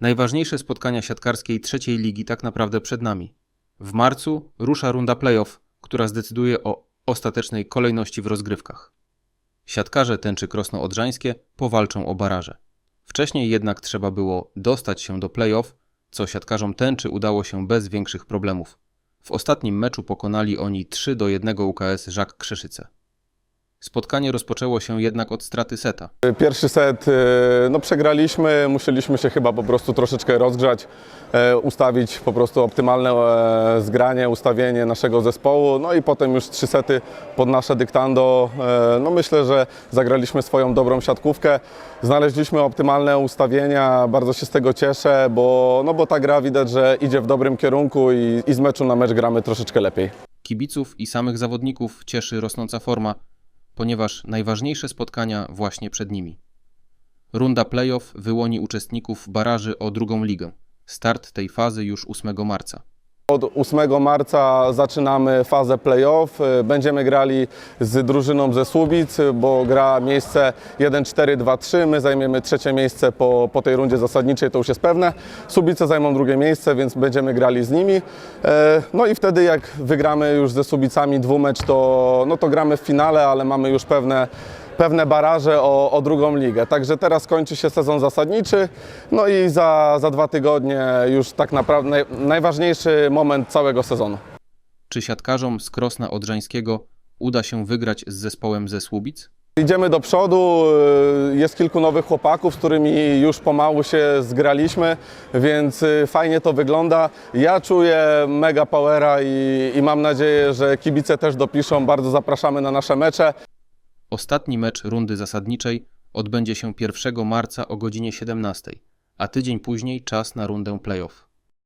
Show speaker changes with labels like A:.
A: Najważniejsze spotkania siatkarskiej trzeciej ligi tak naprawdę przed nami. W marcu rusza runda playoff, która zdecyduje o ostatecznej kolejności w rozgrywkach. Siatkarze tęczy Krosno-Odrzańskie powalczą o baraże. Wcześniej jednak trzeba było dostać się do playoff, co siatkarzom tęczy udało się bez większych problemów. W ostatnim meczu pokonali oni 3 do 1 UKS Żak Krzeszyce. Spotkanie rozpoczęło się jednak od straty seta.
B: Pierwszy set y, no przegraliśmy, musieliśmy się chyba po prostu troszeczkę rozgrzać, e, ustawić po prostu optymalne e, zgranie, ustawienie naszego zespołu, no i potem już trzy sety pod nasze dyktando. E, No myślę, że zagraliśmy swoją dobrą siatkówkę, znaleźliśmy optymalne ustawienia, bardzo się z tego cieszę, bo, no bo ta gra widać, że idzie w dobrym kierunku i, i z meczu na mecz gramy troszeczkę lepiej.
A: Kibiców i samych zawodników cieszy rosnąca forma, ponieważ najważniejsze spotkania właśnie przed nimi. Runda playoff wyłoni uczestników baraży o drugą ligę. Start tej fazy już 8 marca.
B: Od 8 marca zaczynamy fazę playoff. Będziemy grali z drużyną ze Słubic, bo gra miejsce 1-4-2-3. My zajmiemy trzecie miejsce po, po tej rundzie zasadniczej, to już jest pewne. Słubice zajmą drugie miejsce, więc będziemy grali z nimi. E, No i wtedy jak wygramy już ze Słubicami dwumecz, to, no to gramy w finale, ale mamy już pewne pewne baraże o, o drugą ligę. Także teraz kończy się sezon zasadniczy, no i za, za dwa tygodnie już tak naprawdę naj, najważniejszy moment całego sezonu.
A: Czy siatkarzom z Krosna Odrzańskiego uda się wygrać z zespołem ze Słubic?
B: Idziemy do przodu, y, jest kilku nowych chłopaków, z którymi już pomału się zgraliśmy, więc y, fajnie to wygląda. Ja czuję mega powera i, i mam nadzieję, że kibice też dopiszą. Bardzo zapraszamy na nasze mecze.
A: Ostatni mecz rundy zasadniczej odbędzie się 1 marca o godzinie 17, a tydzień później czas na rundę playoff.